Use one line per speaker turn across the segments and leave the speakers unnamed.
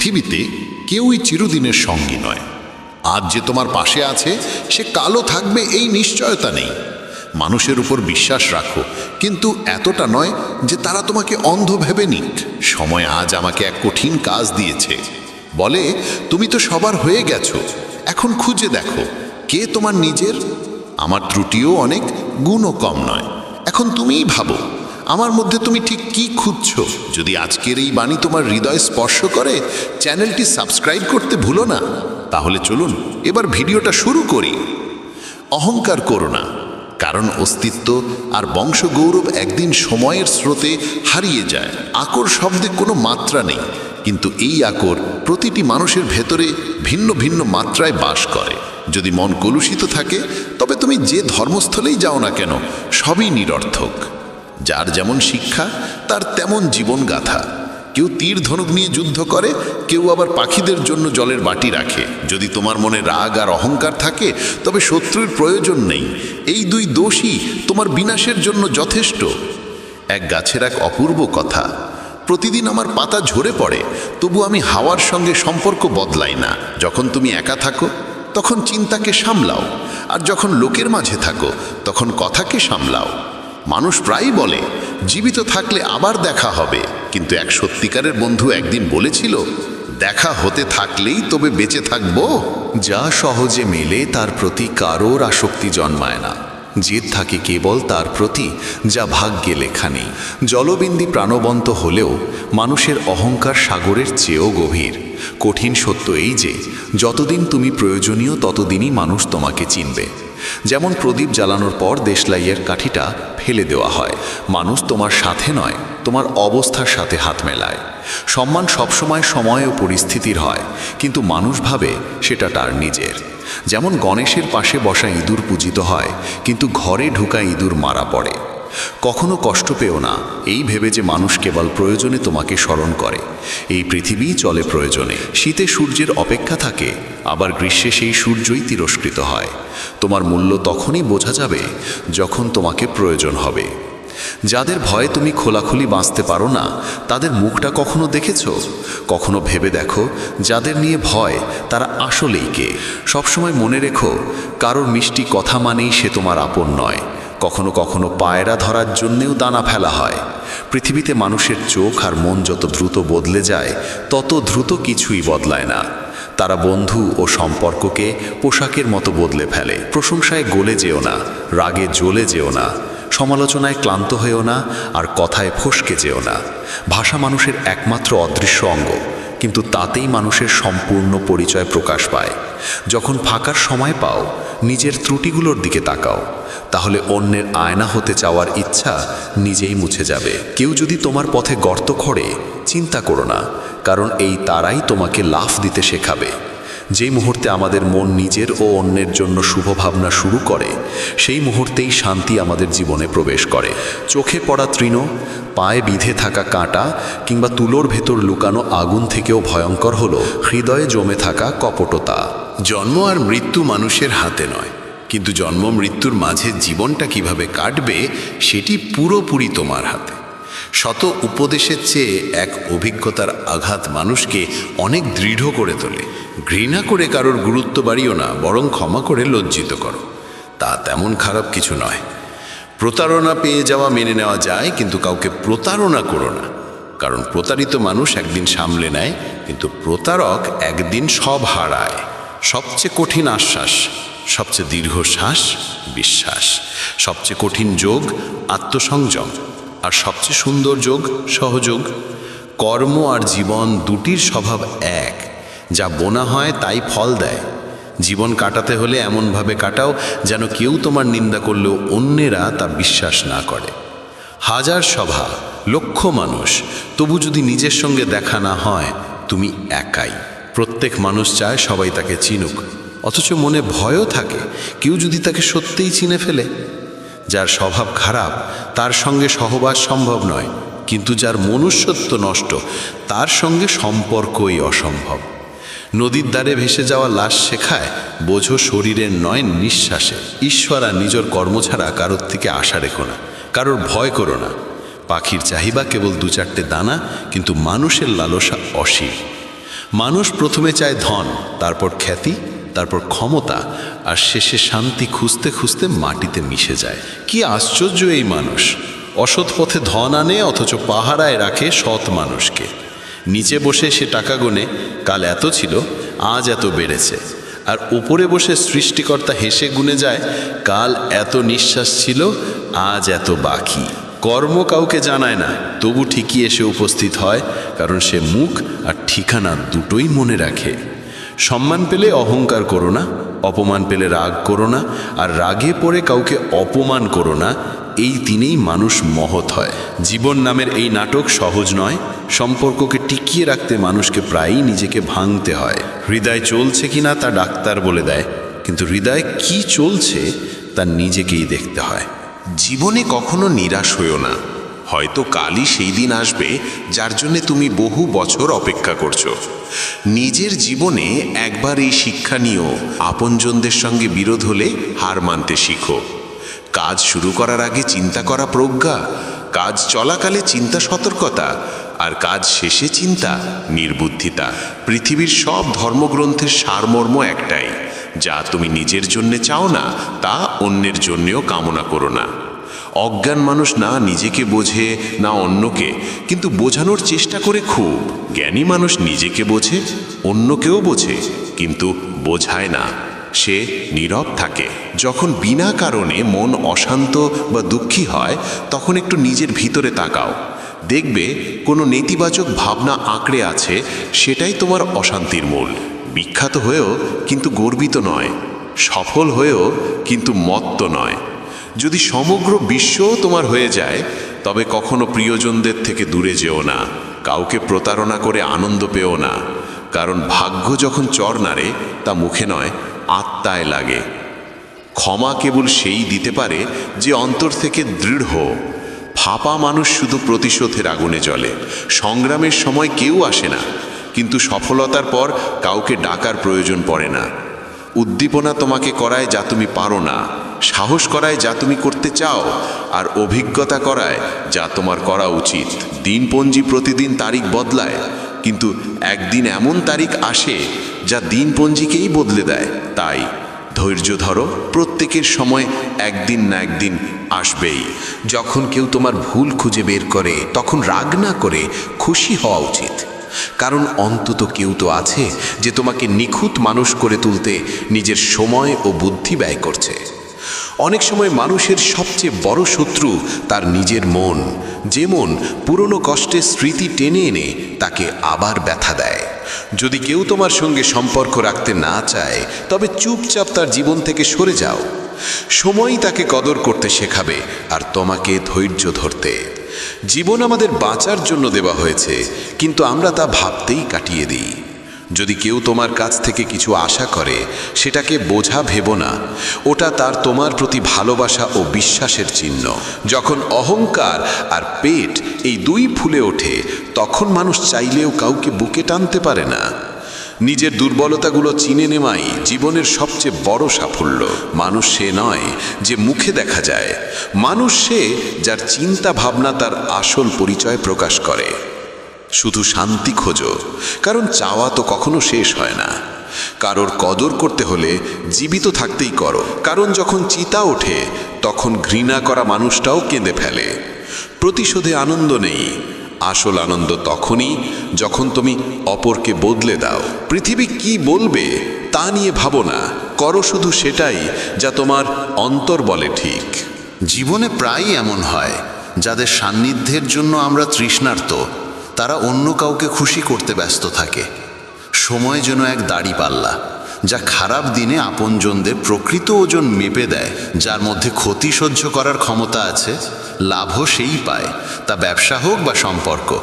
পৃথিবীতে কেউই চিরদিনের সঙ্গী নয়। আজ যে তোমার পাশে আছে, সে কালো থাকবে এই নিশ্চয়তা নেই। মানুষের উপর বিশ্বাস রাখো, কিন্তু এতটা নয় যে তারা তোমাকে অন্ধ ভেবে নিক। সময় আজ আমাকে এক কঠিন কাজ দিয়েছে। বলে, তুমি তো সবার হয়ে গেছো, এখন খুঁজে দেখো, কে তোমার নিজের? আমার ত্রুটিও অনেক, গুণও কম নয়। এখন তুমিই ভাবো আমার মধ্যে তুমি ঠিক কি খুঁজছো? যদি আজকের এই বাণী তোমার হৃদয় স্পর্শ করে, চ্যানেলটি সাবস্ক্রাইব করতে ভুলো না, তাহলে চলুন এবার ভিডিওটা শুরু করি। অহংকার করো না, কারণ অস্তিত্ব আর বংশগৌরব একদিন সময়ের স্রোতে হারিয়ে যায়। আকর শব্দে কোনো মাত্রা নেই, কিন্তু এই আকর প্রতিটি মানুষের ভেতরে ভিন্ন ভিন্ন মাত্রায় বাস করে। যদি মন কলুষিত থাকে, তবে তুমি যে ধর্মস্থলেই যাও না কেন, সবই নিরর্থক। যার যেমন শিক্ষা, তার তেমন জীবনগাথা। কেউ তীর ধনুক নিয়ে যুদ্ধ করে, কেউ আবার পাখিদের জন্য জলের বাটি রাখে। যদি তোমার মনে রাগ আর অহংকার থাকে, তবে শত্রুর প্রয়োজন নেই। এই দুই দোষই তোমার বিনাশের জন্য যথেষ্ট। এক গাছের এক অপূর্ব কথা, প্রতিদিন আমার পাতা ঝরে পড়ে, তবু আমি হাওয়ার সঙ্গে সম্পর্ক বদলাই না। যখন তুমি একা থাকো, তখন চিন্তাকে সামলাও, আর যখন লোকের মাঝে থাকো, তখন কথাকে সামলাও। মানুষ প্রায়ই বলে, জীবিত থাকলে আবার দেখা হবে। কিন্তু এক সত্যিকারের বন্ধু একদিন বলেছিল, দেখা হতে থাকলেই তবে বেঁচে থাকব।
যা সহজে মেলে তার প্রতি কারোর আসক্তি জন্মায় না। জেদ থাকে কেবল তার প্রতি, যা ভাগ্যে লেখা নেই। জলবিন্দি প্রাণবন্ত হলেও মানুষের অহংকার সাগরের চেয়েও গভীর। কঠিন সত্য এই যে, যতদিন তুমি প্রয়োজনীয় ততদিনই মানুষ তোমাকে চিনবে। যেমন প্রদীপ জ্বালানোর পর দেশলাইয়ের কাঠিটা ফেলে দেওয়া হয়। মানুষ তোমার সাথে নয়, তোমার অবস্থার সাথে হাত মেলায়। সম্মান সবসময় সময় ও পরিস্থিতির হয়, কিন্তু মানুষ ভাবে সেটা তার নিজের। যেমন গণেশের পাশে বসা ইঁদুর পূজিত হয়, কিন্তু ঘরে ঢুকা ইঁদুর মারা পড়ে। কখনো কষ্ট পেও না। এই ভেবে যে মানুষ কেবল প্রয়োজনে তোমাকে স্মরণ করে। এই পৃথিবীই চলে প্রয়োজনে। শীতে সূর্যের অপেক্ষা থাকে, আবার গ্রীষ্মে সেই সূর্যই তিরস্কৃত হয়। তোমার মূল্য তখনই বোঝা যাবে যখন তোমাকে প্রয়োজন হবে। যাদের ভয়ে তুমি খোলাখুলি বাঁচতে পারো না, তাদের মুখটা কখনো দেখেছ? কখনো ভেবে দেখো, যাদের নিয়ে ভয়, তারা আসলেই কে? সবসময় মনে রেখো, কারোর মিষ্টি কথা মানেই সে তোমার আপন নয়। কখনো কখনো পায়রা ধরার জন্যেও দানা ফেলা হয়। পৃথিবীতে মানুষের চোখ আর মন যত দ্রুত বদলে যায়, তত দ্রুত কিছুই বদলায় না। তারা বন্ধু ও সম্পর্ককে পোশাকের মতো বদলে ফেলে। প্রশংসায় গলে যেও না, রাগে জ্বলে যেও না, সমালোচনায় ক্লান্ত হয়েও না, আর কথায় ফসকে যেও না। ভাষা মানুষের একমাত্র অদৃশ্য অঙ্গ, কিন্তু তাতেই মানুষের সম্পূর্ণ পরিচয় প্রকাশ পায়। যখন ফাঁকার সময় পাও, নিজের ত্রুটিগুলোর দিকে তাকাও, তাহলে অন্যের আয়না হতে চাওয়ার ইচ্ছা নিজেই মুছে যাবে। কেউ যদি তোমার পথে গর্ত খড়ে, চিন্তা করো না, কারণ এই তারাই তোমাকে লাফ দিতে শেখাবে। যেই মুহূর্তে আমাদের মন নিজের ও অন্যের জন্য শুভ ভাবনা শুরু করে, সেই মুহূর্তেই শান্তি আমাদের জীবনে প্রবেশ করে। চোখে পড়া তৃণ, পায়ে বিধে থাকা কাঁটা, কিংবা তুলোর ভেতর লুকানো আগুন থেকেও ভয়ঙ্কর হলো, হৃদয়ে জমে থাকা কপটতা।
জন্ম আর মৃত্যু মানুষের হাতে নয়। কিন্তু জন্ম মৃত্যুর মাঝে জীবনটা কীভাবে কাটবে, সেটি পুরোপুরি তোমার হাতে। শত উপদেশের চেয়ে এক অভিজ্ঞতার আঘাত মানুষকে অনেক দৃঢ় করে তোলে। ঘৃণা করে কারোর গুরুত্ব বাড়িও না, বরং ক্ষমা করে লজ্জিত করো। তা তেমন খারাপ কিছু নয়। প্রতারণা পেয়ে যাওয়া মেনে নেওয়া যায়, কিন্তু কাউকে প্রতারণা করো না। কারণ প্রতারিত মানুষ একদিন সামলে নেয়, কিন্তু প্রতারক একদিন সব হারায়। সবচেয়ে কঠিন আশ্বাস, সবচেয়ে দীর্ঘশ্বাস বিশ্বাস। সবচেয়ে কঠিন যোগ, আত্মসংযম। আর সবচেয়ে সুন্দর যোগ, সহযোগ। কর্ম আর জীবন দুটির স্বভাব এক। যা বোনা হয়, তাই ফল দেয়। জীবন কাটাতে হলে এমনভাবে কাটাও, যেন কেউ তোমার নিন্দা করলেও অন্যেরা তা বিশ্বাস না করে। হাজার সভা লক্ষ মানুষ। তবু যদি নিজের সঙ্গে দেখা না হয়, তুমি একাই। প্রত্যেক মানুষ চায় সবাই তাকে চিনুক। অথচ মনে ভয়ও থাকে, কেউ যদি তাকে সত্যিই চিনে ফেলে। যার স্বভাব খারাপ, তার সঙ্গে সহবাস সম্ভব নয়। কিন্তু যার মনুষ্যত্ব নষ্ট, তার সঙ্গে সম্পর্কই অসম্ভব। নদীর দ্বারে ভেসে যাওয়া লাশ শেখায়, বোঝো শরীরের নয় নিঃশ্বাসে। ঈশ্বরা নিজের কর্ম ছাড়া কারোর থেকে আশা রেখো না, কারোর ভয় করো না। পাখির চাহিদা কেবল দু চারটে দানা, কিন্তু মানুষের লালসা অসীম।
মানুষ প্রথমে চায় ধন, তারপর খ্যাতি, তারপর ক্ষমতা, আর শেষে শান্তি খুঁজতে খুঁজতে মাটিতে মিশে যায়। কি আশ্চর্য এই মানুষ! অসৎ পথে ধন আনে, অথচ পাহারায় রাখে সৎ মানুষকে। নিচে বসে সে টাকা গোনে, কাল এত ছিল, আজ এত বেড়েছে। আর উপরে বসে সৃষ্টিকর্তা হেসে গুনে যায়, কাল এত নিঃশ্বাস ছিল, আজ এত বাকি। কর্ম কাউকে জানায় না, তবু ঠিকই এসে উপস্থিত হয়, কারণ সে মুখ আর ঠিকানা দুটোই মনে রাখে। সম্মান পেলে অহংকার করো না, অপমান পেলে রাগ করো না, আর রাগে পড়ে কাউকে অপমান করো না, এই তিনেই মানুষ মহৎ হয়। জীবন নামের এই নাটক সহজ নয়, সম্পর্ককে টিকিয়ে রাখতে মানুষকে প্রায়ই নিজেকে ভাঙতে হয়। হৃদয় চলছে কিনা তা ডাক্তার বলে দেয়, কিন্তু হৃদয় কি চলছে তা নিজেকেই দেখতে হয়।
জীবনে কখনো নিরাশ হইও না। হয়তো কালই সেই দিন আসবে যার জন্য তুমি বহু বছর অপেক্ষা করছ। নিজের জীবনে একবার এই শিক্ষা নিও, আপনজনদের সঙ্গে বিরোধ হলে হার মানতে শিখো। কাজ শুরু করার আগে চিন্তা করা প্রজ্ঞা, কাজ চলাকালে চিন্তা সতর্কতা, আর কাজ শেষে চিন্তা নির্বুদ্ধিতা। পৃথিবীর সব ধর্মগ্রন্থের সারমর্ম একটাই, যা তুমি নিজের জন্যে চাও না, তা অন্যের জন্যেও কামনা করো না। অজ্ঞান মানুষ না নিজেকে বোঝে, না অন্যকে। কিন্তু বোঝানোর চেষ্টা করে খুব। জ্ঞানী মানুষ নিজেকে বোঝে, অন্যকেও বোঝে, কিন্তু বোঝায় না। সে নীরব থাকে। যখন বিনা কারণে মন অশান্ত বা দুঃখী হয়, তখন একটু নিজের ভিতরে তাকাও। দেখবে কোনো নেতিবাচক ভাবনা আঁকড়ে আছে, সেটাই তোমার অশান্তির মূল। বিখ্যাত হয়েও কিন্তু গর্বিত নয়। সফল হয়েও কিন্তু মত্ত নয়। যদি সমগ্র বিশ্বও তোমার হয়ে যায়, তবে কখনো প্রিয়জনদের থেকে দূরে যেও না, কাউকে প্রতারণা করে আনন্দ পেও না, কারণ ভাগ্য যখন চর নাড়ে, তা মুখে নয়, আত্মায় লাগে। ক্ষমা কেবল সেই দিতে পারে যে অন্তর থেকে দৃঢ় ফাপা মানুষ শুধু প্রতিশোধের আগুনে জ্বলে, সংগ্রামের সময় কেউ আসে না, কিন্তু সফলতার পর কাউকে ডাকার প্রয়োজন পড়ে না। উদ্দীপনা তোমাকে করায় যা তুমি পারো না সাহস করায় যা তুমি করতে চাও আর অভিজ্ঞতা করায় যা তোমার করা উচিত। দিনপঞ্জি প্রতিদিন তারিখ বদলায়, কিন্তু একদিন এমন তারিখ আসে যা দিনপঞ্জিকেই বদলে দেয়। তাই ধৈর্য ধরো, প্রত্যেকের সময় একদিন না একদিন আসবেই।
যখন কেউ তোমার ভুল খুঁজে বের করে, তখন রাগ না করে খুশি হওয়া উচিত। কারণ অন্তত কেউ তো আছে যে তোমাকে নিখুঁত মানুষ করে তুলতে নিজের সময় ও বুদ্ধি ব্যয় করছে। অনেক সময় মানুষের সবচেয়ে বড় শত্রু তার নিজের মন। যে মন পুরনো কষ্টের স্মৃতি টেনে এনে তাকে আবার ব্যথা দেয়। যদি কেউ তোমার সঙ্গে সম্পর্ক রাখতে না চায়, তবে চুপচাপ তার জীবন থেকে সরে যাও। সময়ই তাকে কদর করতে শেখাবে আর তোমাকে ধৈর্য ধরতে। জীবন আমাদের বাঁচার জন্য দেওয়া হয়েছে, কিন্তু আমরা তা ভাবতেই কাটিয়ে দিই। যদি কেউ তোমার কাছ থেকে কিছু আশা করে, সেটাকে বোঝা ভেবো না। ওটা তার তোমার প্রতি ভালোবাসা ও বিশ্বাসের চিহ্ন। যখন অহংকার আর পেট এই দুই ফুলে ওঠে, তখন মানুষ চাইলেও কাউকে বুকে টানতে পারে না। নিজের দুর্বলতাগুলো চিনে নেওয়াই জীবনের সবচেয়ে বড় সাফল্য। মানুষ সে নয় যে মুখে দেখা যায়। মানুষ সে যার চিন্তা ভাবনা তার আসল পরিচয় প্রকাশ করে। শুধু শান্তি খোঁজো, কারণ চাওয়া তো কখনো শেষ হয় না। কারোর কদর করতে হলে জীবিত থাকতেই করো, কারণ যখন চিতা ওঠে, তখন ঘৃণা করা মানুষটাও কেঁদে ফেলে। প্রতিশোধে আনন্দ নেই, আসল আনন্দ তখনই যখন তুমি অপরকে বদলে দাও। পৃথিবী কি বলবে, তা নিয়ে ভাবো না, করো শুধু সেটাই যা তোমার অন্তর বলে ঠিক।
জীবনে প্রায়ই এমন হয়, যাদের সান্নিধ্যের জন্য আমরা তৃষ্ণার্ত তারা অন্য কাউকে খুশি করতে ব্যস্ত থাকে। সময় যেন এক দাড়ি পাল্লা, যা খারাপ দিনে আপনজনদের প্রকৃত ওজন মেপে দেয়, যার মধ্যে ক্ষতি সহ্য করার ক্ষমতা আছে, লাভও সেই পায়, তা ব্যবসা হোক বা সম্পর্ক।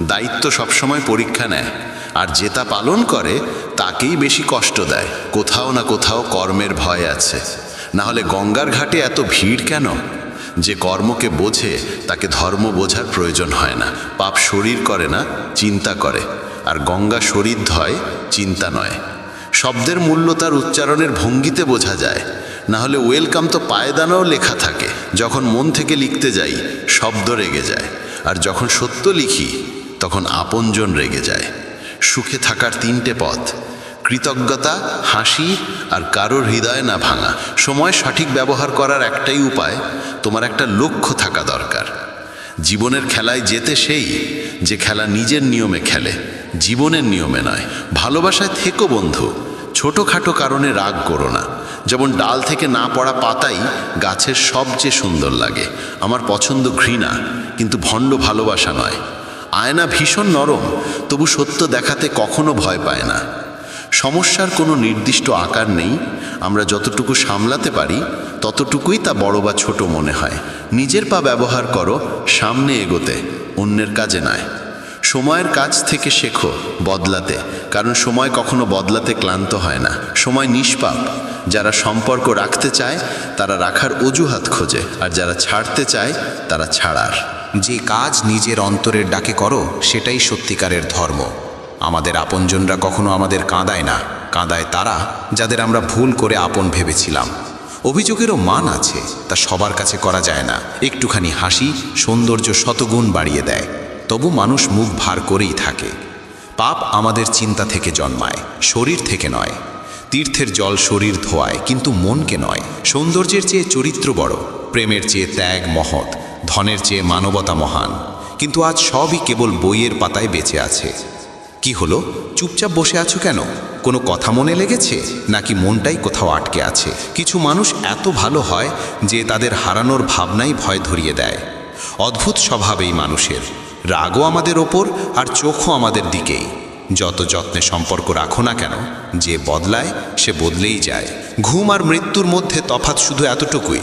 দায়িত্ব সবসময় পরীক্ষা নেয়, আর যে তা পালন করে, তাকেই বেশি কষ্ট দেয়। কোথাও না কোথাও কর্মের ভয় আছে। না হলে গঙ্গার ঘাটে এত ভিড় কেন? যে কর্মকে বোঝে, তাকে ধর্ম বোঝার প্রয়োজন হয় না। পাপ শরীর করে না, চিন্তা করে। আর গঙ্গা শরীর ধয়, চিন্তা নয়। শব্দের মূল্য তার উচ্চারণের ভঙ্গিতে বোঝা যায়। না হলে ওয়েলকাম তো পায়দানাও লেখা থাকে। যখন মন থেকে লিখতে যাই, শব্দ রেগে যায়। আর যখন সত্য লিখি, তখন আপনজন রেগে যায়। সুখে থাকার তিনটে পথ। কৃতজ্ঞতা, হাসি আর কারোর হৃদয় না ভাঙা। সময় সঠিক ব্যবহার করার একটাই উপায়, তোমার একটা লক্ষ্য থাকা দরকার। জীবনের খেলায় যেতে সেই যে খেলা নিজের নিয়মে খেলে, জীবনের নিয়মে নয়। ভালোবাসায় থেকো বন্ধু, ছোটোখাটো কারণে রাগ করো না। যেমন ডাল থেকে না পড়া পাতাই গাছের সবচেয়ে সুন্দর লাগে। আমার পছন্দ ঘৃণা, কিন্তু ভণ্ড ভালোবাসা নয়। আয়না ভীষণ নরম, তবু সত্য দেখাতে কখনো ভয় পায় না। সমস্যার কোনো নির্দিষ্ট আকার নেই। আমরা যতটুকু সামলাতে পারি, ততটুকুই তা বড় বা ছোট মনে হয়। নিজের পা ব্যবহার করো, সামনে এগোতে, অন্যের কাজে নয়। সময়ের কাজ থেকে শেখো, বদলাতে। কারণ সময় কখনো বদলাতে ক্লান্ত হয় না। সময় নিষ্পাপ। যারা সম্পর্ক রাখতে চায়, তারা রাখার অজুহাত খোঁজে। আর যারা ছাড়তে চায়, তারা ছাড়ার।
যে কাজ নিজের অন্তরের ডাকে করো, সেটাই সত্যিকারের ধর্ম। আমাদের আপনজনরা কখনো আমাদের কাঁদায় না। কাঁদায় তারা, যাদের আমরা ভুল করে আপন ভেবেছিলাম। অভিযোগেরও মান আছে, তা সবার কাছে করা যায় না। একটুখানি হাসি সৌন্দর্য শতগুণ বাড়িয়ে দেয়। তবু মানুষ মুখ ভার করেই থাকে। পাপ আমাদের চিন্তা থেকে জন্মায়, শরীর থেকে নয়। তীর্থের জল শরীর ধোয়ায়, কিন্তু মনকে নয়। সৌন্দর্যের চেয়ে চরিত্র বড়, প্রেমের চেয়ে ত্যাগ মহৎ, ধনের চেয়ে মানবতা মহান। কিন্তু আজ সবই কেবল বইয়ের পাতায় বেঁচে আছে। কি হলো? চুপচাপ বসে আছো কেন? কোনো কথা মনে লেগেছে? নাকি মনটাই কোথাও আটকে আছে? কিছু মানুষ এত ভালো হয় যে তাদের হারানোর ভাবনাই ভয় ধরিয়ে দেয়। অদ্ভুত স্বভাব এই মানুষের। রাগও আমাদের ওপর আর চোখও আমাদের দিকেই। যত যত্নে সম্পর্ক রাখো না কেন, যে বদলায়, সে বদলেই যায়। ঘুম আর মৃত্যুর মধ্যে তফাৎ শুধু এতটুকুই।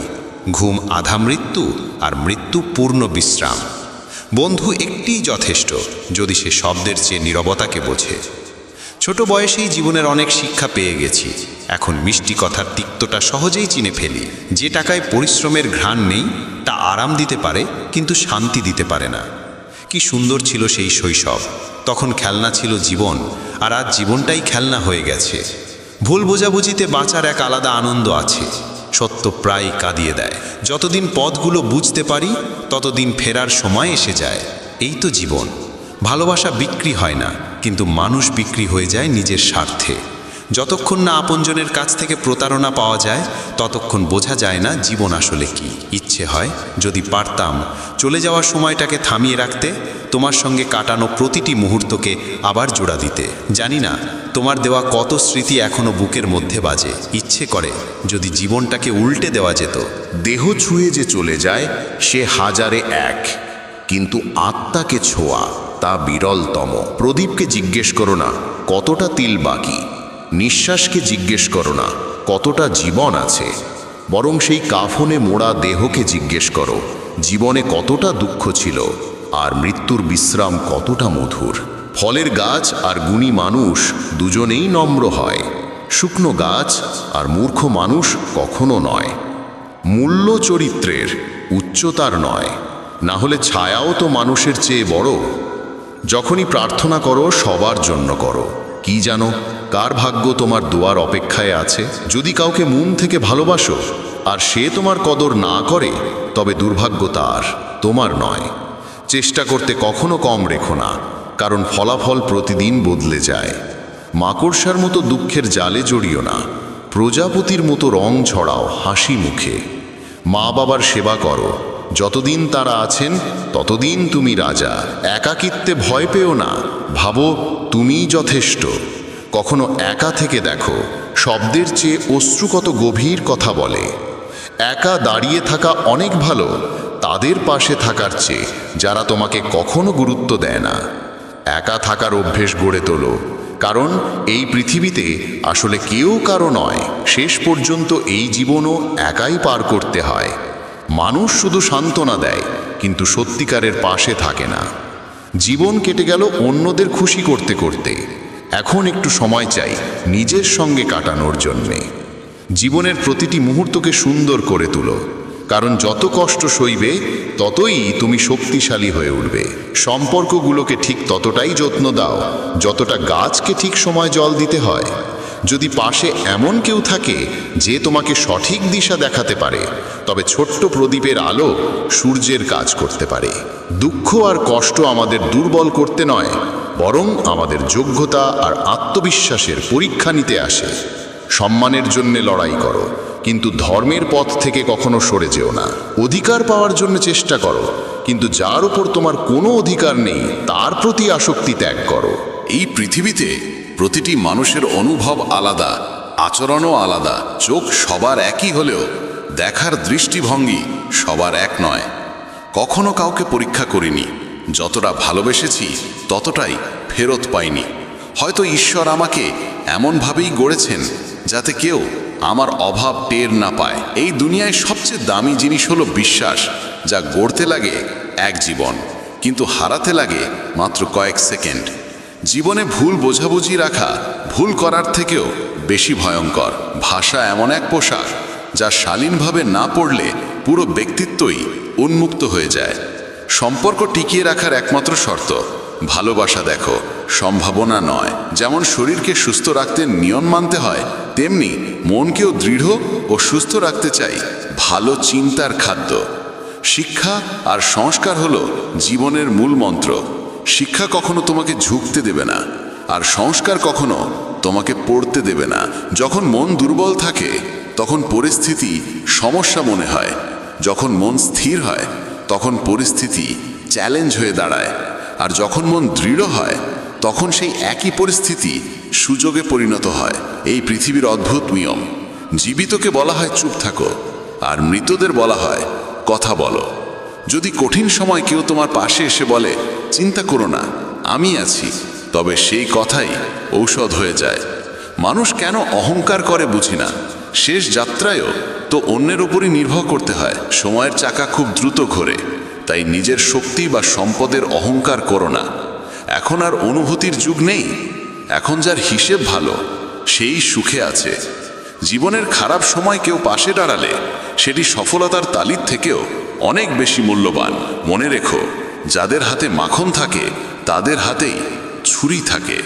ঘুম আধা মৃত্যু আর মৃত্যু পূর্ণ বিশ্রাম। বন্ধু একটিই যথেষ্ট, যদি সে শব্দের চেয়ে নীরবতাকে বোঝে। ছোট বয়সেই জীবনের অনেক শিক্ষা পেয়ে গেছি। এখন মিষ্টি কথার তিক্তটা সহজেই চিনে ফেলি। যে টাকায় পরিশ্রমের ঘ্রাণ নেই, তা আরাম দিতে পারে, কিন্তু শান্তি দিতে পারে না। কি সুন্দর ছিল সেই শৈশব। তখন খেলনা ছিল জীবন, আর আজ জীবনটাই খেলনা হয়ে গেছে। ভুল বোঝাবুঝিতে বাঁচার এক আলাদা আনন্দ আছে। সত্য প্রায় কাঁদিয়ে দেয়। যতদিন পথগুলো বুঝতে পারি, ততদিন ফেরার সময় এসে যায়। এই তো জীবন। ভালোবাসা বিক্রি হয় না, কিন্তু মানুষ বিক্রি হয়ে যায় নিজের স্বার্থে। যতক্ষণ না আপনজনের কাছ থেকে প্রতারণা পাওয়া যায়, ততক্ষণ বোঝা যায় না জীবন আসলে কি। ইচ্ছে হয় যদি পারতাম, চলে যাওয়ার সময়টাকে থামিয়ে রাখতে তোমার সঙ্গে কাটানো প্রতিটি মুহূর্তকে আবার জোড়া দিতে। জানি না, তোমার দেওয়া কত স্মৃতি এখনও বুকের মধ্যে বাজে। ইচ্ছে করে যদি জীবনটাকে উল্টে দেওয়া যেত।
দেহ ছুঁয়ে যে চলে যায়, সে হাজারে এক। কিন্তু আত্মাকে ছোঁয়া, তা বিরলতম। প্রদীপকে জিজ্ঞেস করো না, কতটা তিল বাকি? নিঃশ্বাসকে জিজ্ঞেস করো না, কতটা জীবন আছে? বরং সেই কাফনে মোড়া দেহকে জিজ্ঞেস করো, জীবনে কতটা দুঃখ ছিল? আর মৃত্যুর বিশ্রাম কতটা মধুর। ফলের গাছ আর গুণী মানুষ দুজনেই নম্র হয়। শুকনো গাছ আর মূর্খ মানুষ কখনো নয়। মূল্য চরিত্রের উচ্চতার নয়। না হলে ছায়াও তো মানুষের চেয়ে বড়। যখনই প্রার্থনা করো, সবার জন্য করো। কি জানো, কার ভাগ্য তোমার দোয়ার অপেক্ষায় আছে? যদি কাউকে মন থেকে ভালোবাসো, আর সে তোমার কদর না করে, তবে দুর্ভাগ্য তার, তোমার নয়। চেষ্টা করতে কখনো কম রেখো না, কারণ ফলাফল প্রতিদিন বদলে যায়। মাকড়সার মতো দুঃখের জালে জড়িও না, প্রজাপতির মতো রং ছড়াও হাসি মুখে। মা বাবার সেবা করো, যতদিন তারা আছেন, ততদিন তুমি রাজা। একাকিত্বে ভয় পেও না, ভাবো তুমিই যথেষ্ট। কখনো একা থেকে দেখো, শব্দের চেয়ে অশ্রু কত গভীর কথা বলে। একা দাঁড়িয়ে থাকা অনেক ভালো তাদের পাশে থাকার চেয়ে যারা তোমাকে কখনো গুরুত্ব দেয় না। একা থাকার অভ্যেস গড়ে তোলো। কারণ এই পৃথিবীতে আসলে কেউ কারও নয়, শেষ পর্যন্ত এই জীবনও একাই পার করতে হয়। মানুষ শুধু সান্ত্বনা দেয়, কিন্তু সত্যিকারের পাশে থাকে না। জীবন কেটে গেল অন্যদের খুশি করতে করতে। এখন একটু সময় চাই নিজের সঙ্গে কাটানোর জন্যে। জীবনের প্রতিটি মুহূর্তকে সুন্দর করে তুলো। কারণ যত কষ্ট সইবে, ততই তুমি শক্তিশালী হয়ে উঠবে। সম্পর্কগুলোকে ঠিক ততটাই যত্ন দাও, যতটা গাছকে ঠিক সময় জল দিতে হয়। যদি পাশে এমন কেউ থাকে যে তোমাকে সঠিক দিশা দেখাতে পারে, তবে ছোট্ট প্রদীপের আলো সূর্যের কাজ করতে পারে। দুঃখ আর কষ্ট আমাদের দুর্বল করতে নয়, বরং আমাদের যোগ্যতা আর আত্মবিশ্বাসের পরীক্ষা নিতে আসে। সম্মানের জন্যে লড়াই করো। কিন্তু ধর্মের পথ থেকে কখনো সরে যেও না। অধিকার পাওয়ার জন্য চেষ্টা করো, কিন্তু যার উপর তোমার কোনো অধিকার নেই, তার প্রতি আসক্তি ত্যাগ করো।
এই পৃথিবীতে প্রতিটি মানুষের অনুভব আলাদা, আচরণও আলাদা, চোখ সবার একই হলেও দেখার দৃষ্টিভঙ্গি সবার এক নয়। কখনো কাউকে পরীক্ষা করিনি, যতটা ভালোবেসেছি ততটাই ফেরত পাইনি। হয়তো ঈশ্বর আমাকে এমনভাবেই গড়েছেন যাতে কেউ আমার অভাব টের না পায়। এই দুনিয়ায় সবচেয়ে দামি জিনিস হলো বিশ্বাস, যা গড়তে লাগে এক জীবন, কিন্তু হারাতে লাগে মাত্র কয়েক সেকেন্ড। জীবনে ভুল বোঝাবুঝি রাখা, ভুল করার থেকেও বেশি ভয়ঙ্কর। ভাষা এমন এক পোশাক, যা শালীনভাবে না পড়লে পুরো ব্যক্তিত্বই উন্মুক্ত হয়ে যায়। সম্পর্ক টিকিয়ে রাখার একমাত্র শর্ত, ভালোবাসা দেখো। সম্ভাবনা নয়। যেমন শরীরকে সুস্থ রাখতে নিয়ম মানতে হয় তেমনি মনকেও দৃঢ় ও সুস্থ রাখতে চাই। ভালো চিন্তার খাদ্য। শিক্ষা আর সংস্কার হলো জীবনের মূল মন্ত্র। শিক্ষা কখনো তোমাকে ঝুঁকতে দেবে না, আর সংস্কার কখনো তোমাকে পড়তে দেবে না। যখন মন দুর্বল থাকে, তখন পরিস্থিতি সমস্যা মনে হয়। যখন মন স্থির হয়, তখন পরিস্থিতি চ্যালেঞ্জ হয়ে দাঁড়ায়। আর যখন মন দৃঢ় হয়, তখন সেই একই পরিস্থিতি সুযোগে পরিণত হয়। এই পৃথিবীর অদ্ভুত নিয়ম। জীবিতকে বলা হয় চুপ থাকো, আর মৃতদের বলা হয় কথা বলো। যদি কঠিন সময় কেউ তোমার পাশে এসে বলে, চিন্তা করো না, আমি আছি, তবে সেই কথাই ঔষধ হয়ে যায়। মানুষ কেন অহংকার করে বুঝি না। শেষ যাত্রায়ও তো অন্যের উপরই নির্ভর করতে হয়। সময়ের চাকা খুব দ্রুত ঘোরে, তাই নিজের শক্তি বা সম্পদের অহংকার করো না। এখন আর অনুভূতির যুগ নেই। এখন যার হিসেব ভালো, সেই সুখে আছে। জীবনের খারাপ সময় কেউ পাশে দাঁড়ালে, সেটি সফলতার তালির থেকেও অনেক বেশি মূল্যবান। মনে রেখো, যাদের হাতে মাখন থাকে, তাদের হাতেই ছুরি থাকে।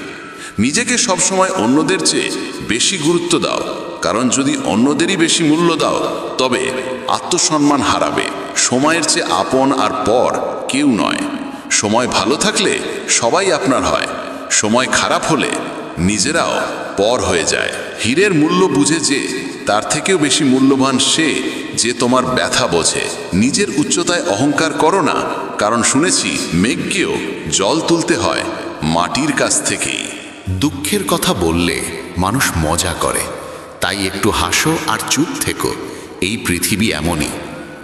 নিজেকে সবসময় অন্যদের চেয়ে বেশি গুরুত্ব দাও, কারণ যদি অন্যদেরই বেশি মূল্য দাও, তবে আত্মসম্মান হারাবে। সময়ের চেয়ে আপন আর পর কেউ নয়। সময় ভালো থাকলে সবাই আপনার হয়। সময় খারাপ হলে নিজেরাও পর হয়ে যায়। হীরের মূল্য বুঝে যে তার থেকেও বেশি মূল্যবান সে যে তোমার ব্যথা বোঝে। নিজের উচ্চতায় অহংকার করো না, কারণ শুনেছি মেঘকেও জল তুলতে হয় মাটির কাছ থেকেই।
দুঃখের কথা বললে মানুষ মজা করে। তাই একটু হাসো আর চুপ থেকো। এই পৃথিবী এমনই।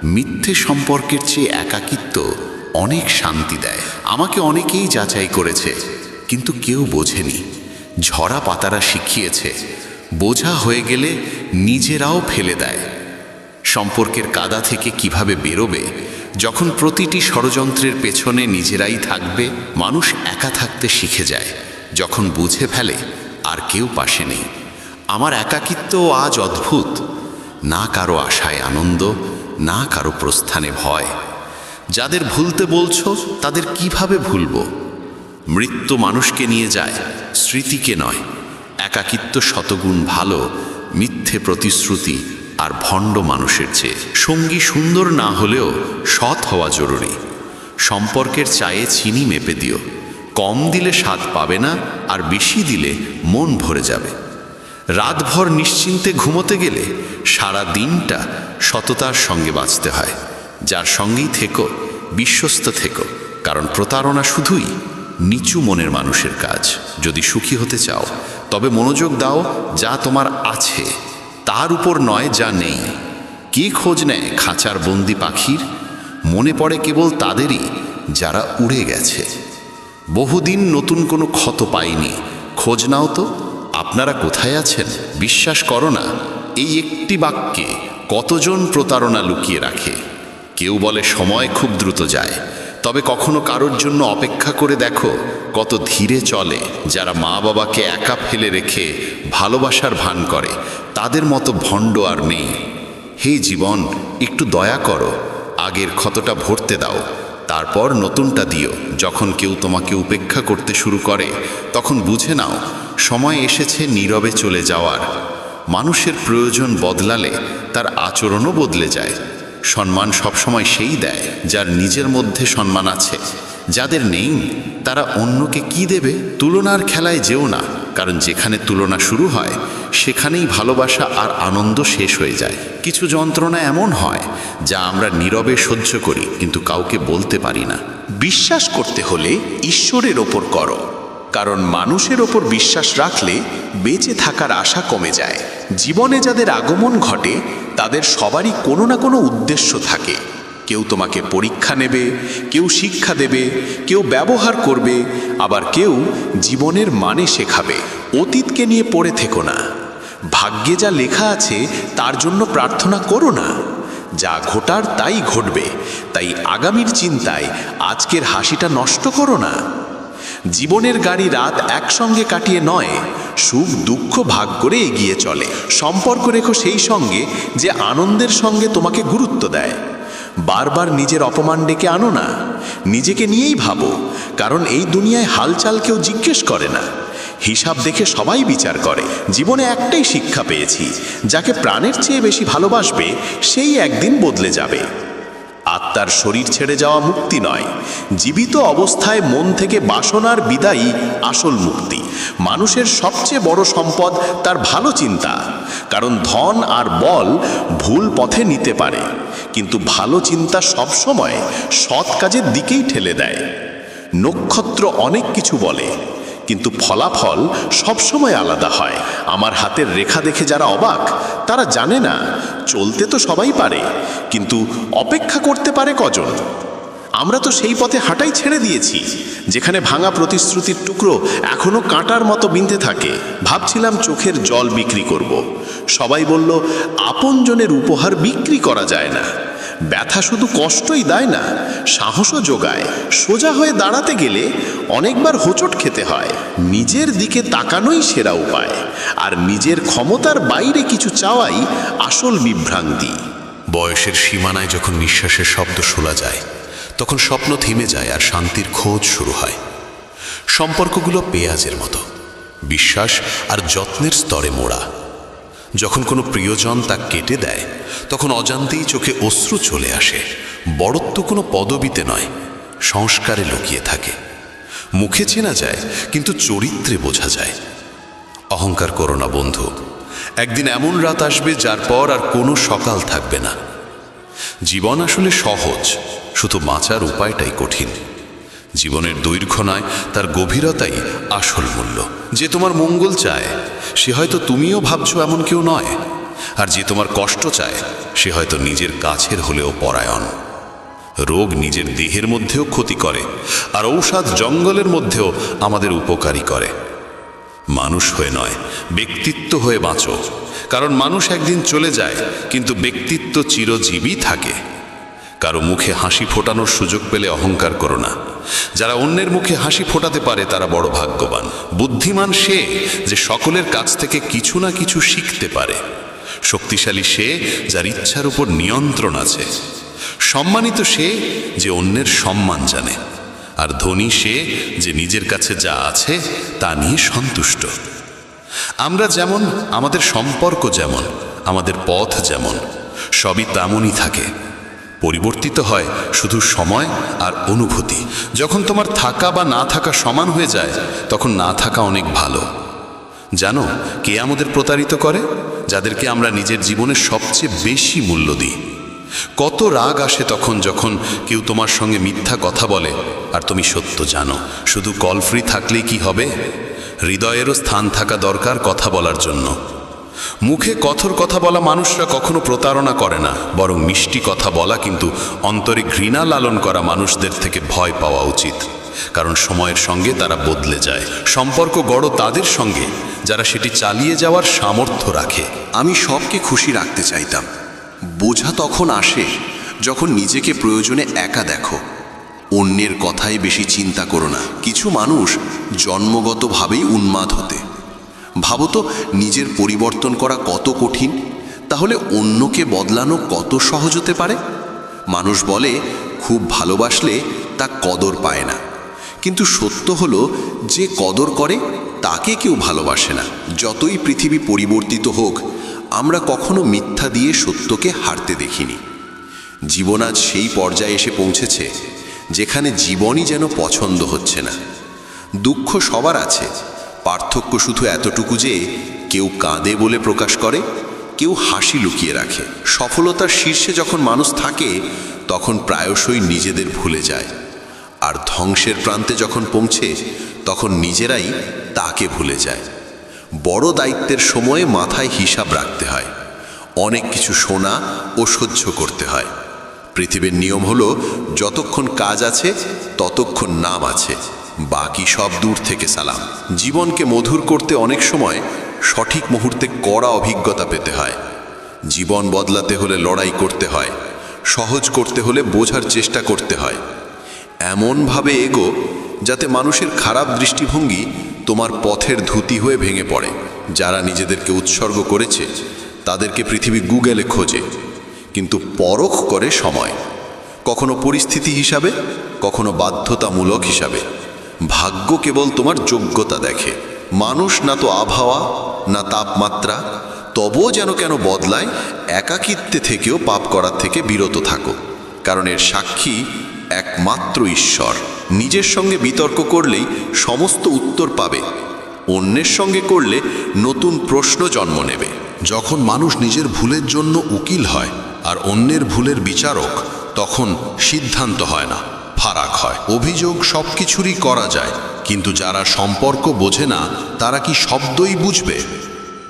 মিথ্যে সম্পর্কের চেয়ে একাকিত্ব অনেক শান্তি দেয়। আমাকে অনেকেই যাচাই করেছে। কিন্তু কেউ বোঝেনি। ঝরা পাতারা শিখিয়েছে, বোঝা হয়ে গেলে নিজেরাও ফেলে দেয়। সম্পর্কের কাদা থেকে কীভাবে বেরোবে? যখন প্রতিটি ষড়যন্ত্রের পেছনে নিজেরাই থাকবে, মানুষ একা থাকতে শিখে যায়। যখন বুঝে ফেলে, আর কেউ পাশে নেই। আমার একাকিত্ব আজ অদ্ভুত। না কারও আশায় আনন্দ, না কারও প্রস্থানে ভয়। যাদের ভুলতে বলছো, তাদের কীভাবে ভুলবো? মৃত্যু মানুষকে নিয়ে যায়, স্মৃতিকে নয়। একাকিত্ব শতগুণ ভালো, মিথ্যে প্রতিশ্রুতি আর ভণ্ড মানুষের চেয়ে। সঙ্গী সুন্দর না হলেও সৎ হওয়া জরুরি। সম্পর্কের চায়ে চিনি মেপে দিও। কম দিলে স্বাদ পাবে না আর বেশি দিলে মন ভরে যাবে। রাতভর নিশ্চিন্তে ঘুমোতে গেলে সারা দিনটা সততার সঙ্গে বাঁচতে হয়। যার সঙ্গেই থেকো, বিশ্বস্ত থেকো, কারণ প্রতারণা শুধুই নিচু মনের মানুষের কাজ। যদি সুখী হতে চাও, তবে মনোযোগ দাও যা তোমার আছে। তার উপর নয় যা নেই। কে খোঁজ নেয় খাঁচার বন্দি পাখির? মনে পড়ে কেবল তাদেরই যারা উড়ে গেছে। বহুদিন নতুন কোনো ক্ষত পাইনি। খোঁজ নাও তো, আপনারা কোথায় আছেন? বিশ্বাস করো না, এই একটি বাক্যে কতজন প্রতারণা লুকিয়ে রাখে। কেউ বলে সময় খুব দ্রুত যায়। তবে কখনো কারোর জন্য অপেক্ষা করে দেখো কত ধীরে চলে যারা মা বাবাকে একা ফেলে রেখে ভালোবাসার ভান করে। তাদের মতো ভণ্ড আর নেই। হে জীবন, একটু দয়া করো, আগের ক্ষতটা ভরতে দাও, তারপর নতুনটা দিও। যখন কেউ তোমাকে উপেক্ষা করতে শুরু করে, তখন বুঝে নাও, সময় এসেছে নীরবে চলে যাওয়ার। মানুষের প্রয়োজন বদলালে তার আচরণও বদলে যায়।
সম্মান সবসময় সেই দেয় যার নিজের মধ্যে সম্মান আছে। যাদের নেই, তারা অন্যকে কি দেবে তুলনার খেলায় যেও না, কারণ যেখানে তুলনা শুরু হয়, সেখানেই ভালোবাসা আর আনন্দ শেষ হয়ে যায়। কিছু যন্ত্রণা এমন হয়, যা আমরা নীরবে সহ্য করি, কিন্তু কাউকে বলতে পারি না।
বিশ্বাস করতে হলে ঈশ্বরের ওপর করো। কারণ মানুষের ওপর বিশ্বাস রাখলে বেঁচে থাকার আশা কমে যায়। জীবনে যাদের আগমন ঘটে, তাদের সবারই কোনো না কোনো উদ্দেশ্য থাকে। কেউ তোমাকে পরীক্ষা নেবে, কেউ শিক্ষা দেবে, কেউ ব্যবহার করবে, আবার কেউ জীবনের মানে শেখাবে। অতীতকে নিয়ে পড়ে থেকো না। ভাগ্যে যা লেখা আছে, তার জন্য প্রার্থনা করো না। যা ঘটার তাই ঘটবে। তাই আগামীর চিন্তায় আজকের হাসিটা নষ্ট করো না। জীবনের গাড়ি রাত একসঙ্গে কাটিয়ে নয়, সুখ, দুঃখ ভাগ করে এগিয়ে চলে। সম্পর্ক রেখো সেই সঙ্গে যে আনন্দের সঙ্গে তোমাকে গুরুত্ব দেয়। বারবার নিজের অপমান ডেকে আনো না। নিজেকে নিয়েই ভাবো, কারণ এই দুনিয়ায় হালচাল কেউ জিজ্ঞেস করে না। হিসাব দেখে সবাই বিচার করে। জীবনে একটাই শিক্ষা পেয়েছি, যাকে প্রাণের চেয়ে বেশি ভালোবাসবে, সেই একদিন বদলে যাবে। আত্মার শরীর ছেড়ে যাওয়া মুক্তি নয়। জীবিত অবস্থায় মন থেকে বাসনার বিদায়ী আসল মুক্তি। মানুষের সবচেয়ে বড় সম্পদ তার ভালো চিন্তা। কারণ ধন আর বল ভুল পথে নিতে পারে। কিন্তু ভালো চিন্তা সবসময় সৎ কাজের দিকেই ঠেলে দেয়। নক্ষত্র অনেক কিছু বলে। কিন্তু ফলাফল সবসময় আলাদা হয়। আমার হাতের রেখা দেখে যারা অবাক, তারা জানে না, চলতে তো সবাই পারে, কিন্তু অপেক্ষা করতে পারে কজন? আমরা তো সেই পথে হাঁটাই ছেড়ে দিয়েছি, যেখানে ভাঙা প্রতিশ্রুতির টুকরো এখনও কাঁটার মতো বিনতে থাকে। ভাবছিলাম চোখের জল বিক্রি করব। সবাই বলল, আপনজনের উপহার বিক্রি করা যায় না। ব্যথা শুধু কষ্টই দেয় না, সাহসও যোগায়। সোজা হয়ে দাঁড়াতে গেলে অনেকবার হোঁচট খেতে হয়। নিজের দিকে তাকানোই সেরা উপায়। আর নিজের ক্ষমতার বাইরে কিছু চাওয়াই আসল বিভ্রান্তি।
বয়সের সীমানায় যখন নিঃশ্বাসের শব্দ শোনা যায়, তখন স্বপ্ন থেমে যায় আর শান্তির খোঁজ শুরু হয়। সম্পর্কগুলো পেঁয়াজের মতো। বিশ্বাস আর যত্নের স্তরে মোড়া। যখন কোনো প্রিয়জন তা কেটে দেয়, তখন অজান্তেই চোখে অশ্রু চলে আসে। বড়ত্ব কোনো পদবিতে নয়, সংস্কারে লুকিয়ে থাকে। মুখে চেনা যায়, কিন্তু চরিত্রে বোঝা যায়। অহংকার করো না বন্ধু, একদিন এমন রাত আসবে যার পর আর কোনো সকাল থাকবে না। জীবন আসলে সহজ, শুধু বাঁচার উপায়টাই কঠিন। জীবনের দৈর্ঘ্য নয় তার গভীরতাই আসল মূল্য। যে তোমার মঙ্গল চায়, সে হয়তো তুমিও ভাবছ এমন কেউ নয়। আর যে তোমার কষ্ট চায়, সে হয়তো নিজের কাছের হলেও পরায়ণ। রোগ নিজের দেহের মধ্যেও ক্ষতি করে, আর ঔষধ জঙ্গলের মধ্যেও আমাদের উপকারী করে। মানুষ হয়ে নয়, ব্যক্তিত্ব হয়ে বাঁচো। কারণ মানুষ একদিন চলে যায়, কিন্তু ব্যক্তিত্ব চিরজীবী থাকে। কারও মুখে হাসি ফোটানোর সুযোগ পেলে অহংকার করো না। যারা অন্যের মুখে হাসি ফোটাতে পারে, তারা বড় ভাগ্যবান। বুদ্ধিমান সে যে সকলের কাছ থেকে কিছু না কিছু শিখতে পারে। শক্তিশালী সে যার ইচ্ছার উপর নিয়ন্ত্রণ আছে। সম্মানিত সে যে অন্যের সম্মান জানে। আর ধনী সে যে নিজের কাছে যা আছে, তা নিয়ে সন্তুষ্ট। আমরা যেমন, আমাদের সম্পর্ক যেমন, আমাদের পথ যেমন, সবই তেমনই থাকে। পরিবর্তিত হয় শুধু সময় আর অনুভূতি। যখন তোমার থাকা বা না থাকা সমান হয়ে যায়, তখন না থাকা অনেক ভালো। জানো, কে আমাদের প্রতারিত করে? যাদেরকে আমরা নিজের জীবনের সবচেয়ে বেশি মূল্য দিই। কত রাগ আসে তখন যখন কেউ তোমার সঙ্গে মিথ্যা কথা বলে আর তুমি সত্য জানো। শুধু কল ফ্রি থাকলেই কি হবে? হৃদয়েরও স্থান থাকা দরকার কথা বলার জন্য। মুখে কথর কথা বলা মানুষরা কখনো প্রতারণা করে না, বরং মিষ্টি কথা বলা কিন্তু অন্তরে ঘৃণা লালন করা মানুষদের থেকে ভয় পাওয়া উচিত। কারণ সময়ের সঙ্গে তারা বদলে যায়। সম্পর্ক গড় তাদের সঙ্গে, যারা সেটি চালিয়ে যাওয়ার সামর্থ্য রাখে।
আমি সবকে খুশি রাখতে চাইতাম। বোঝা তখন আসে, যখন নিজেকে প্রয়োজনে একা দেখো। অন্যের কথাই বেশি চিন্তা করো না। কিছু মানুষ জন্মগতভাবেই উন্মাদ হতে। ভাবো তো, নিজের পরিবর্তন করা কত কঠিন? তাহলে অন্যকে বদলানো কত সহজ হতে পারে? মানুষ বলে, খুব ভালোবাসলে তা কদর পায় না। কিন্তু সত্য হলো, যে কদর করে, তাকে কেউ ভালোবাসে না। যতই পৃথিবী পরিবর্তিত হোক, আমরা কখনো মিথ্যা দিয়ে সত্যকে হারতে দেখিনি। জীবন আজ সেই পর্যায়ে এসে পৌঁছেছে, যেখানে জীবনই যেন পছন্দ হচ্ছে না। দুঃখ সবার আছে পার্থক্য শুধু এতটুকু যে কেউ কাঁদে বলে প্রকাশ করে, কেউ হাসি লুকিয়ে রাখে। সফলতার শীর্ষে যখন মানুষ থাকে, তখন প্রায়শই নিজেদের ভুলে যায়। আর ধ্বংসের প্রান্তে যখন পৌঁছে, তখন নিজেরাই তাকে ভুলে যায়। বড় দায়িত্বের সময়ে মাথায় হিসাব রাখতে হয়। অনেক কিছু শোনা ও সহ্য করতে হয়। পৃথিবীর নিয়ম হলো, যতক্ষণ কাজ আছে, ততক্ষণ নাম আছে। বাকি সব দূর থেকে সালাম। জীবনকে মধুর করতে অনেক সময় সঠিক মুহূর্তে কড়া অভিজ্ঞতা পেতে হয়। জীবন বদলাতে হলে লড়াই করতে হয়। সহজ করতে হলে বোঝার চেষ্টা করতে হয়। এমনভাবে এগো যাতে মানুষের খারাপ দৃষ্টিভঙ্গি তোমার পথের ধুতি হয়ে ভেঙে পড়ে। যারা নিজেদেরকে উৎসর্গ করেছে, তাদেরকে পৃথিবী গুগলে খোঁজে। কিন্তু পরখ করে সময়। কখনো পরিস্থিতি হিসাবে, কখনো বাধ্যতামূলক হিসাবে। ভাগ্য কেবল তোমার যোগ্যতা দেখে। মানুষ না তো আবহাওয়া, না তাপমাত্রা, তবুও যেন কেন বদলায়, একাকিত্বে থেকেও পাপ করার থেকে বিরত থাকো। কারণ এর সাক্ষী একমাত্র ঈশ্বর। নিজের সঙ্গে বিতর্ক করলেই সমস্ত উত্তর পাবে। অন্যের সঙ্গে করলে নতুন প্রশ্ন জন্ম নেবে।
যখন মানুষ নিজের ভুলের জন্য উকিল হয় আর অন্যের ভুলের বিচারক, তখন সিদ্ধান্ত হয় না। অভিযোগ সব কিছুরই করা যায়, কিন্তু যারা সম্পর্ক বোঝে না, তারা কি শব্দই বুঝবে?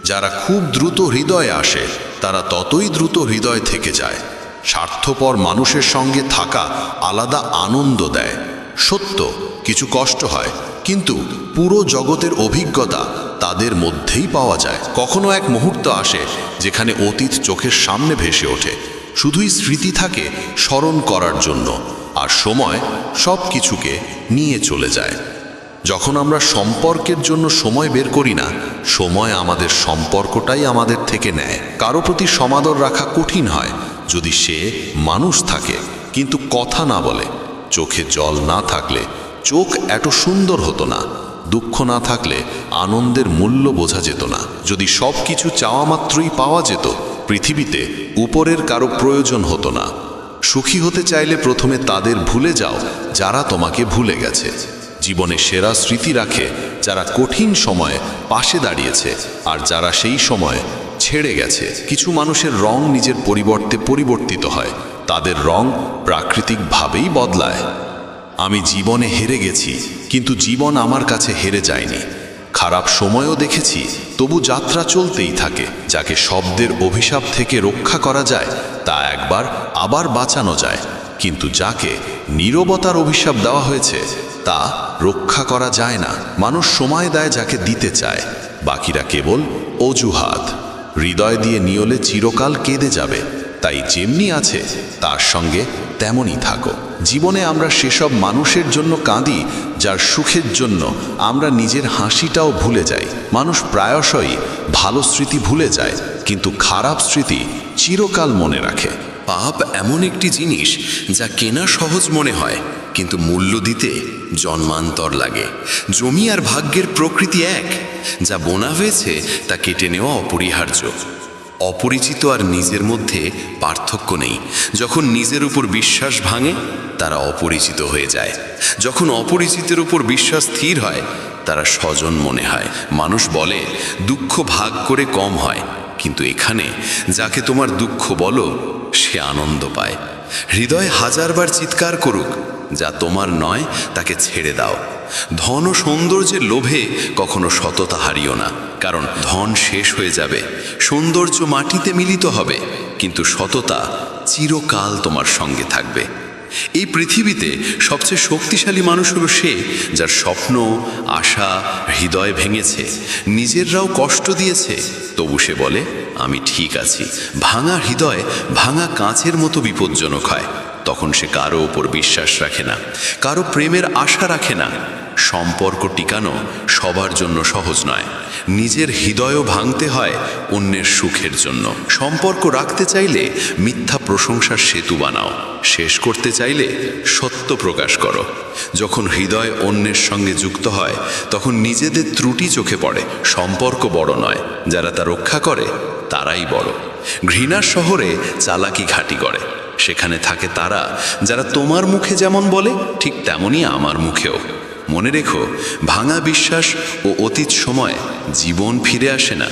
যারা খুব দ্রুত হৃদয়ে আসে, তারা ততই দ্রুত হৃদয় থেকে যায়। স্বার্থপর মানুষের সঙ্গে থাকা আলাদা আনন্দ দেয়। সত্য, কিছু কষ্ট হয়, কিন্তু পুরো জগতের অভিজ্ঞতা তাদের মধ্যেই পাওয়া যায়। কখনো এক মুহূর্ত আসে, যেখানে অতীত চোখের সামনে ভেসে ওঠে। শুধুই স্মৃতি থাকে স্মরণ করার জন্য। আর সময় সব কিছুকে নিয়ে চলে যায়। যখন আমরা সম্পর্কের জন্য সময় বের করি না, সময় আমাদের সম্পর্কটাই আমাদের থেকে নেয়। কারও প্রতি সমাদর রাখা কঠিন হয় যদি সে মানুষ থাকে, কিন্তু কথা না বলে, চোখে জল না থাকলে, চোখ এত সুন্দর হতো না, দুঃখ না থাকলে আনন্দের মূল্য বোঝা যেত না। যদি সব কিছু চাওয়া মাত্রই পাওয়া যেত, পৃথিবীতে উপরের কারও প্রয়োজন হতো না। সুখী হতে চাইলে প্রথমে তাদের ভুলে যাও, যারা তোমাকে ভুলে গেছে। জীবনে সেরা স্মৃতি রাখে যারা কঠিন সময়ে পাশে দাঁড়িয়েছে আর যারা সেই সময় ছেড়ে গেছে। কিছু মানুষের রং নিজের পরিবর্তে পরিবর্তিত হয়, তাদের রং প্রাকৃতিকভাবেই বদলায়। আমি জীবনে হেরে গেছি, কিন্তু জীবন আমার কাছে হেরে যায়নি। খারাপ সময়ও দেখেছি, তবু যাত্রা চলতেই থাকে, যাকে শব্দের অভিশাপ থেকে রক্ষা করা যায়, তা একবার আবার বাঁচানো যায়। কিন্তু যাকে নীরবতার অভিশাপ দেওয়া হয়েছে, তা রক্ষা করা যায় না। মানুষ সময় দেয় যাকে দিতে চায়, বাকিরা কেবল অজুহাত। হৃদয় দিয়ে নিয়লে চিরকাল কেঁদে যাবে, তাই যেমনি আছে, তার সঙ্গে তেমনই থাকো। জীবনে আমরা সেসব মানুষের জন্য কাঁদি যার সুখের জন্য আমরা নিজের হাসিটাও ভুলে যাই। মানুষ প্রায়শই ভালো স্মৃতি ভুলে যায়, কিন্তু খারাপ স্মৃতি চিরকাল মনে রাখে।
পাপ এমন একটি জিনিস যা কেনা সহজ মনে হয়, কিন্তু মূল্য দিতে জন্মান্তর লাগে। জমি আর ভাগ্যের প্রকৃতি এক, যা বোনা হয়েছে তা কেটে নেওয়া অপরিহার্য। অপরিচিত আর নিজের মধ্যে পার্থক্য নেই। যখন নিজের উপর বিশ্বাস ভাঙে, তারা অপরিচিত হয়ে যায়। যখন অপরিচিতের উপর বিশ্বাস স্থির হয়, তারা স্বজন মনে হয়। মানুষ বলে, দুঃখ ভাগ করে কম হয়। কিন্তু এখানে, যাকে তোমার দুঃখ বলো, সে আনন্দ পায়। হৃদয় হাজারবার চিৎকার করুক যা তোমার নয়, তাকে ছেড়ে দাও। ধন ও সৌন্দর্যের লোভে কখনো সততা হারিও না, কারণ ধন শেষ হয়ে যাবে, সৌন্দর্য মাটিতে মিলিত হবে, কিন্তু সততা চিরকাল তোমার সঙ্গে থাকবে। এই পৃথিবীতে সবচেয়ে শক্তিশালী মানুষ হলো সে যার স্বপ্ন, আশা, হৃদয় ভেঙেছে, নিজেররাও কষ্ট দিয়েছে, তবু সে বলে, আমি ঠিক আছি। ভাঙা হৃদয় ভাঙা কাঁচের মতো বিপজ্জনক হয়। তখন সে কারও ওপর বিশ্বাস রাখে না, কারও প্রেমের আশা রাখে না। সম্পর্ক টিকানো সবার জন্য সহজ নয়। নিজের হৃদয়ও ভাঙতে হয় অন্যের সুখের জন্য। সম্পর্ক রাখতে চাইলে মিথ্যা প্রশংসার সেতু বানাও। শেষ করতে চাইলে সত্য প্রকাশ করো। যখন হৃদয় অন্যের সঙ্গে যুক্ত হয়, তখন নিজেদের ত্রুটি চোখে পড়ে। সম্পর্ক বড় নয়, যারা তা রক্ষা করে, তারাই বড়। ঘৃণার শহরে চালাকি ঘাটি করে।
সেখানে থাকে তারা, যারা তোমার মুখে যেমন বলে, ঠিক তেমনই আমার মুখেও। মনে রেখো, ভাঙা বিশ্বাস ও অতীত সময় জীবন ফিরে আসে না।